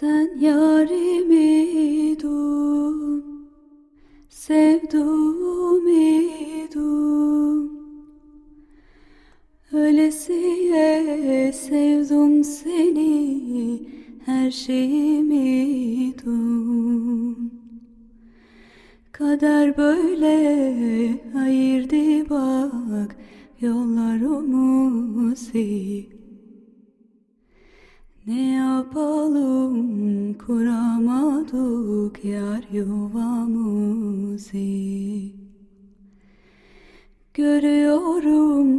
Sen yarimi dum, sevduğumu dum. Ölesiye sevdim seni, her şeyimi dum. Kader böyle Ne yapalım? Kuramadık yar yuvamızı. Görüyorum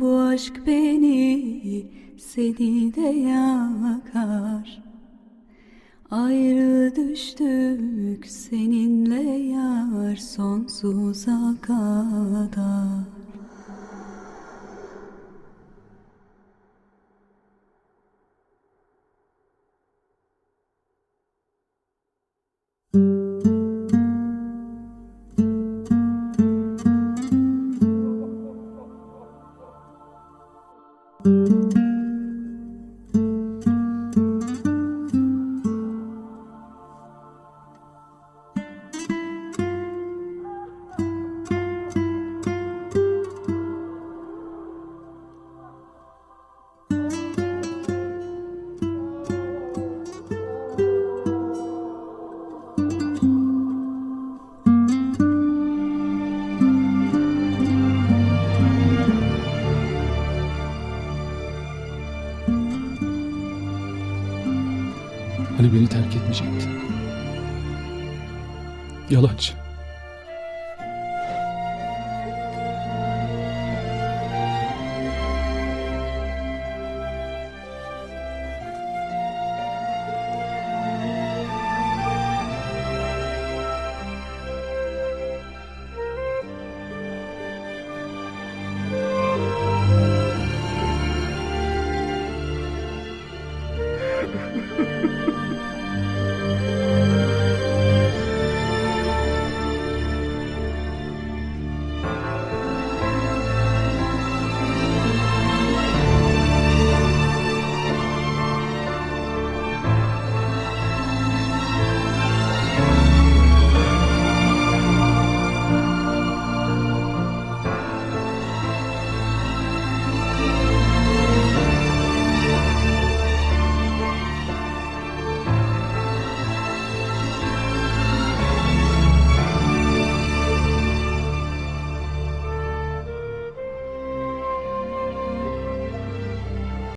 bu aşk beni seni de yakar. Ayrı düştük seninle yar sonsuza kadar Hani beni terk etmeyecektin? Yalancı.